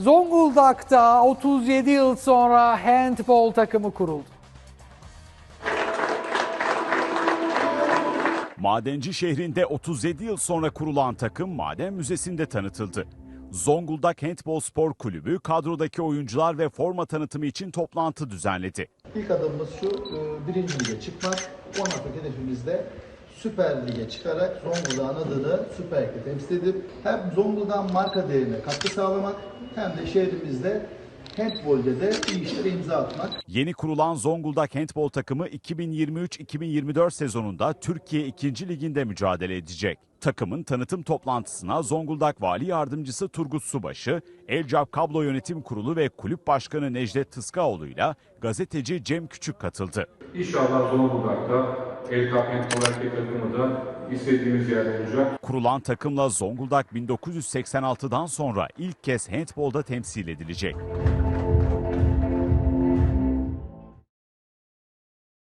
Zonguldak'ta 37 yıl sonra handball takımı kuruldu. Madenci şehrinde 37 yıl sonra kurulan takım Maden Müzesi'nde tanıtıldı. Zonguldak Handball Spor Kulübü kadrodaki oyuncular ve forma tanıtımı için toplantı düzenledi. İlk adımımız şu, e, birinci lige çıkmak. 10 hafta hedefimiz de Süper Lig'e çıkarak Zonguldak'ın adını Süper Lig'de temsil edip hem Zonguldak'ın marka değerine katkı sağlamak hem de şehrimizde handbolde de iyi işlere imza atmak. Yeni kurulan Zonguldak Handball takımı 2023-2024 sezonunda Türkiye 2. Ligi'nde mücadele edecek. Takımın tanıtım toplantısına Zonguldak Vali Yardımcısı Turgut Subaşı, Elcap Kablo Yönetim Kurulu ve Kulüp Başkanı Necdet Tıskaoğlu'yla gazeteci Cem Küçük katıldı. İnşallah Zonguldak'ta El Kap Handball Erkek takımı da istediğimiz yer olacak. Kurulan takımla Zonguldak 1986'dan sonra ilk kez handbolda temsil edilecek.